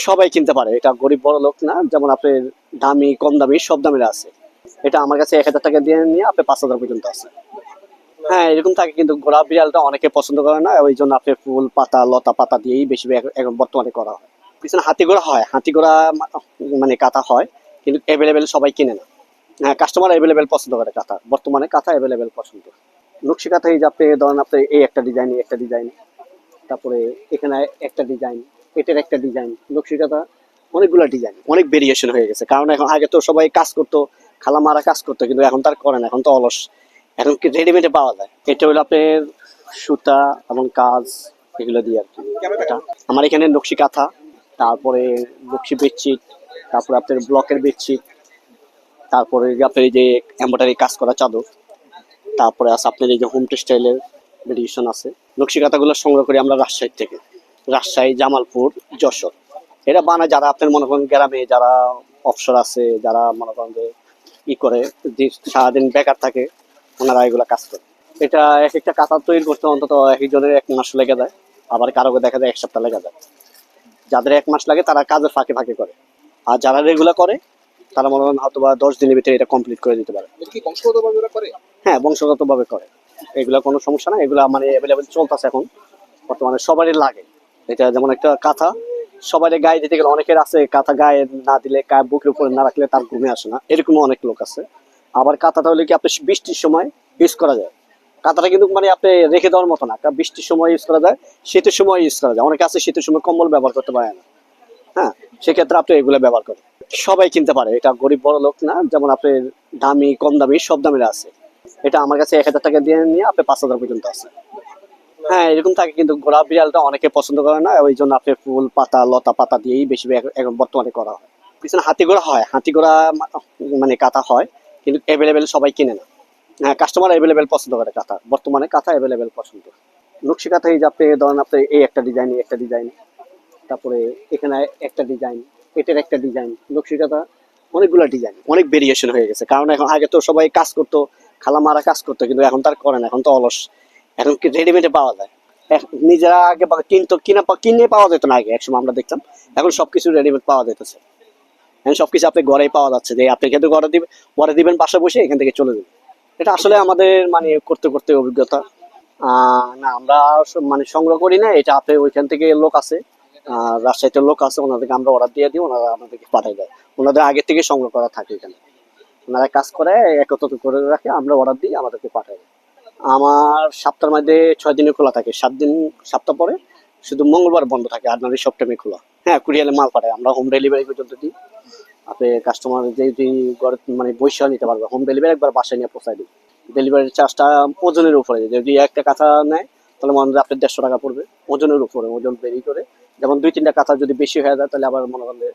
সবাই কিনতে পারে। এটা গরিব বড় লোক না, যেমন আপনার দামি, কম দামি, সব দামের আছে। এটা আমার কাছে এক হাজার টাকা দিয়ে নিয়ে আপনি পাঁচ হাজার পর্যন্ত আছে। হ্যাঁ এরকম থাকে কিন্তু গোড়া বিড়ালটা অনেকে পছন্দ করে না, ওই জন্য আপনি ফুল পাতা, লতা পাতা দিয়েই বেশি এখন- বর্তমানে করা হয়। পিছনে হাতি ঘোড়া হয়, হাতি ঘোড়া মানে কাঁথা হয়, কিন্তু অ্যাভেলেবেল সবাই কিনে না। হ্যাঁ কাস্টমার অ্যাভেলেবেল পছন্দ করে কাঁথা। বর্তমানে কাঁথা অ্যাভেলেবেল পছন্দ। নকশি কাঁথা এই যে আপনি ধরেন আপনি এই একটা ডিজাইন একটা ডিজাইন তারপরে এখানে একটা ডিজাইন এটার একটা ডিজাইন নকশি কাঁথা অনেকগুলো ডিজাইন অনেক ভেরিয়েশন হয়ে গেছে। কারণ এখন আগে তো সবাই কাজ করতো খালা মারা কাজ করতো, কিন্তু এখন তার করে না। এখন তো অলস। এখন কি রেডিমেডে পাওয়া যায়? এটা হলো আপনার সুতা এবং কাজ এগুলো দিয়ে আর কি। আমার এখানে নকশি কাঁথা, তারপরে নকশি বেডশিট তারপরে আপনার ব্লকের বেডশিট তারপরে আপনার এই যে এম্বয়ডারি কাজ করা চাদর, তারপরে আছে আপনার এই যে হোম টেক্সটাইলের ভেরিয়েশন আছে। নকশি কাঁথাগুলো সংগ্রহ করি আমরা রাজশাহী থেকে। রাজশাহী জামালপুর যশোর। এটা বানায় যারা আপনার মনে করেন গ্রামে যারা অফসর আছে যারা মনে করেন যে ই করে যে সারাদিন বেকার থাকে ওনারা এগুলো কাজ করে। এটা এক একটা কাঁথা তৈরি করতে অন্তত এক একজনের এক মাস লেগে যায় আবার কারও দেখা যায় এক সপ্তাহ লেগে যায়। যাদের এক মাস লাগে তারা কাজের ফাঁকে ফাঁকে করে। আর যারা রেগুলার করে তারা মনে করেন হয়তো বা দশ দিনের ভিতরে এটা কমপ্লিট করে দিতে পারে। হ্যাঁ বংশগতভাবে করে। এগুলা কোনো সমস্যা না এগুলা মানে অ্যাভেলেবেল চলতেছে এখন। বর্তমানে সবারই লাগে। এটা যেমন একটা কাঁথা সবারই গায়ে দিতে গেলে অনেকের আছে কাঁথা গায়ে না দিলে গায়ে বুকের উপরে না রাখলে তার ঘুমে আসে না। এরকমও অনেক লোক আছে। আবার কাঁথাটা হলে কি আপনি বৃষ্টির সময় ইউজ করা যায়। কাঁথাটা কিন্তু মানে আপনি রেখে দেওয়ার মতো না। কারণ বৃষ্টির সময় ইউজ করা যায়, শীতের সময় ইউজ করা যায়। অনেকে আছে শীতের সময় কম্বল ব্যবহার করতে পারে না। হ্যাঁ সেক্ষেত্রে আপনি এগুলো ব্যবহার করেন। সবাই কিনতে পারে। এটা গরিব বড় লোক না, যেমন আপনি দামি, কম দামি, সব দামের আছে। এটা আমার কাছে এক হাজার টাকা দিয়ে নিয়ে আপনি পাঁচ হাজার পর্যন্ত আছে। হ্যাঁ এরকম থাকে কিন্তু গোড়া বিড়ালটা অনেকে পছন্দ করে না, ওই জন্য আপনি ফুল পাতা, লতা পাতা দিয়েই বেশি এখন- বর্তমানে করা হয়। পিছনে হাতি ঘোড়া হয়, হাতি ঘোড়া মানে কাঁথা হয়, কিন্তু অ্যাভেলেবেল সবাই কিনে না। হ্যাঁ কাস্টমার অ্যাভেলেবেল পছন্দ করে কাঁথা, বর্তমানে কাঁথা অ্যাভেলেবেল পছন্দ। নকশি কাঁথা এই যে আপনি ধরেন আপনি এই একটা ডিজাইন একটা ডিজাইন তারপরে এখানে একটা ডিজাইন এটার একটা ডিজাইন নকশি কাঁথা অনেকগুলো ডিজাইন অনেক ভেরিয়েশন হয়ে গেছে। কারণ এখন আগে তো সবাই কাজ করতো খালা মারা কাজ করতো, কিন্তু এখন তার করে না, এখন তো অলস। এখন রেডিমেডে পাওয়া যায়? নিজেরা আগে কিনতো, কিনা কিনে পাওয়া যেত না আগে, একসময় আমরা দেখতাম। এখন সবকিছু রেডিমেড পাওয়া যেতেছে এখন সবকিছু আপনি ঘরেই পাওয়া যাচ্ছে যে আপনি কিন্তু ঘরে দিবেন ঘরে দিবেন, বাসা বসে এখান থেকে চলে যাবেন। এটা আসলে আমাদের মানে করতে করতে অভিজ্ঞতা। না, আমরা সব মানে সংগ্রহ করি না, এটা আপনি ওইখান থেকে লোক আছে রাজশাহীতে লোক আছে, ওনাদেরকে আমরা অর্ডার দিয়ে দিই, ওনারা আমাদেরকে পাঠিয়ে দেয়। ওনাদের আগে থেকে সংগ্রহ করা থাকে এখানে। ওনারা কাজ করে, একত্রিত করে রাখে, আমরা অর্ডার দিই, আমাদেরকে পাঠায় দেয়। আমার সপ্তাহের মধ্যে ছয় দিনে খোলা থাকে। সাত দিন, সপ্তাহ পরে শুধু মঙ্গলবার বন্ধ থাকে আর নাহলে সপ্তাহে খোলা। হ্যাঁ কুরিয়ালে মাল পাঠায়। আমরা হোম ডেলিভারি পর্যন্ত দিই। আপনি কাস্টমার যে ঘরে মানে বৈশা নিতে পারবে হোম ডেলিভারি একবার বাসায় নিয়ে পৌঁছায় দিই। ডেলিভারি চার্জটা ওজনের উপরে যদি একটা কাঁথা নেয়, তাহলে মনে হয় আপনার দেড়শো টাকা পড়বে। ওজনের উপরে, ওজন বেরি করে। যেমন দুই, তিনটা কাঁথা যদি বেশি হয়ে যায়, তাহলে আবার মনে করলে